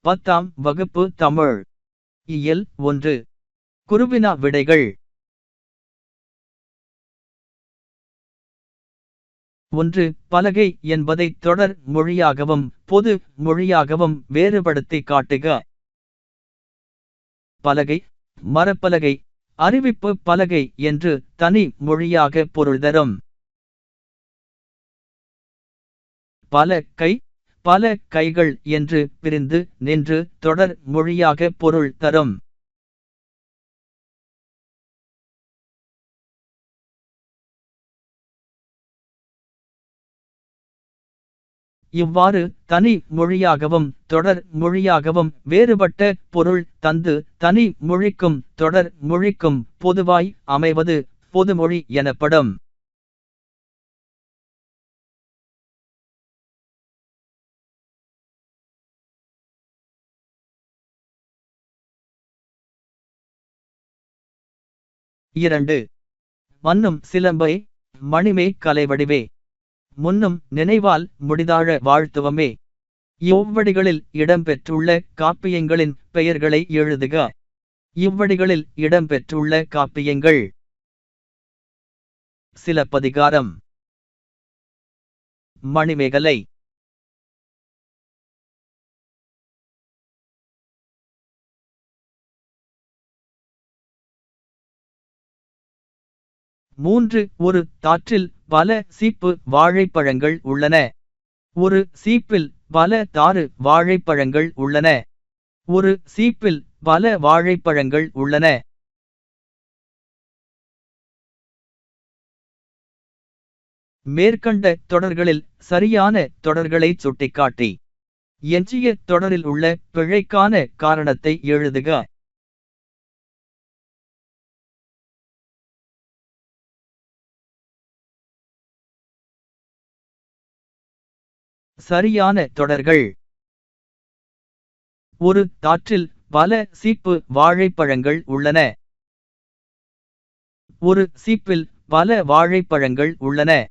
பத்தாம் வகுப்பு தமிழ். இயல் ஒன்று. குருவினா விடைகள். ஒன்று பலகை என்பதை தொடர் மொழியாகவும் பொது மொழியாகவும் வேறுபடுத்தி காட்டுக. பலகை மரப்பலகை அறிவிப்பு பலகை என்று தனி மொழியாக பொருள் தரும். பல கை பல கைகள் என்று பிரிந்து நின்று தொடர் மொழியாக பொருள் தரும். இவ்வாறு தனி மொழியாகவும் தொடர் மொழியாகவும் வேறுபட்ட பொருள் தந்து தனி மொழிக்கும் தொடர் மொழிக்கும் பொதுவாய் அமைவது பொதுமொழி எனப்படும். இரண்டு. மன்னும் சிலம்பை மணிமே கலைவடிவே. முன்னும் நினைவால் முடிதாழ வாழ்த்துவமே. இவ்வடிகளில் இடம்பெற்றுள்ள காப்பியங்களின் பெயர்களை எழுதுக. இவ்வடிகளில் இடம்பெற்றுள்ள காப்பியங்கள். சிலப்பதிகாரம். மணிமேகலை. மூன்று ஒரு தாற்றில் பல சீப்பு வாழைப்பழங்கள் உள்ளன. ஒரு சீப்பில் பல தாறு வாழைப்பழங்கள் உள்ளன. ஒரு சீப்பில் பல வாழைப்பழங்கள் உள்ளன. மேற்கண்ட தொடர்களில் சரியான தொடர்களை சுட்டிக்காட்டி எஞ்சிய தொடரில் உள்ள பிழைக்கான காரணத்தை எழுதுக. சரியான தொடர்கள். ஒரு தாற்றில் பல சீப்பு வாழைப்பழங்கள் உள்ளன. ஒரு சீப்பில் பல வாழைப்பழங்கள் உள்ளன.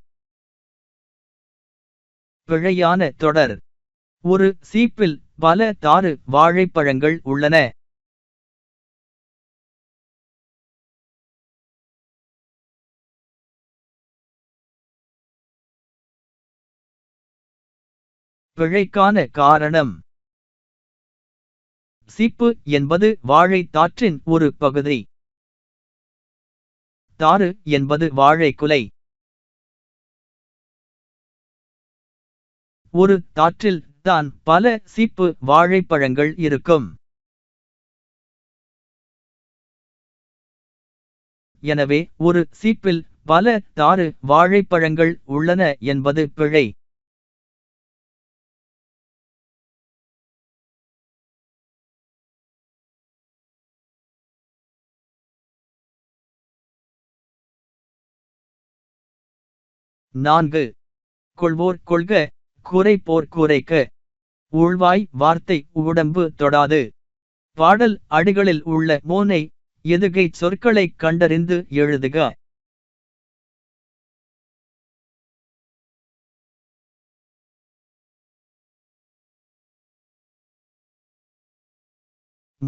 பிழையான தொடர். ஒரு சீப்பில் பல தாறு வாழைப்பழங்கள் உள்ளன. பிழைக்கான காரணம். சீப்பு என்பது வாழை தாற்றின் ஒரு பகுதி. தாறு என்பது வாழை குலை. ஒரு தாற்றில் தான் பல சீப்பு வாழைப்பழங்கள் இருக்கும். எனவே ஒரு சீப்பில் பல தாறு வாழைப்பழங்கள் உள்ளன என்பது பிழை. நான்கு. கொள்வோர் கொள்க குறைப்போர் குறைக்க. உள்வாய் வார்த்தை உடம்பு தொடாது. பாடல் அடிகளில் உள்ள மோனை எதுகை சொற்களைக் கண்டறிந்து எழுதுக.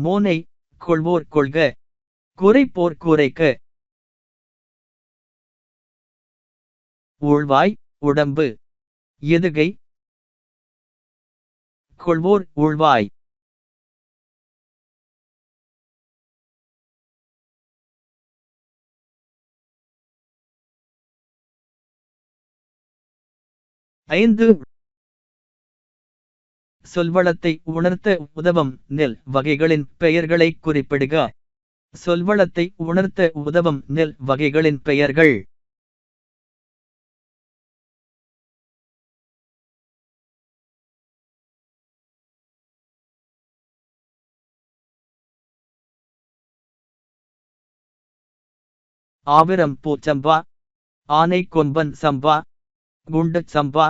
மோனை கொள்வோர் கொள்க குறைப்போர் குறைக்க. உள்வாய் உடம்பு. எதுகை? கொள்வோர் உள்வாய் ஐந்து. சொல்வளத்தை உணர்த்த உதவும் நெல் வகைகளின் பெயர்களை குறிப்பிடுக. சொல்வளத்தை உணர்த்த உதவும் நெல் வகைகளின் பெயர்கள் ஆவிரம் பூச்சம்பா ஆனை கொம்பன் சம்பா குண்டு சம்பா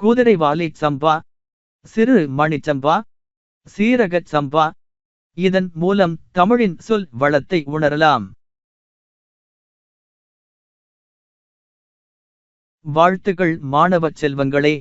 குதிரைவாலி சம்பா சிறு மணிச்சம்பா சீரகச் சம்பா இதன் மூலம் தமிழின் சொல் வளத்தை உணரலாம். வாழ்த்துகள் மாணவ செல்வங்களே.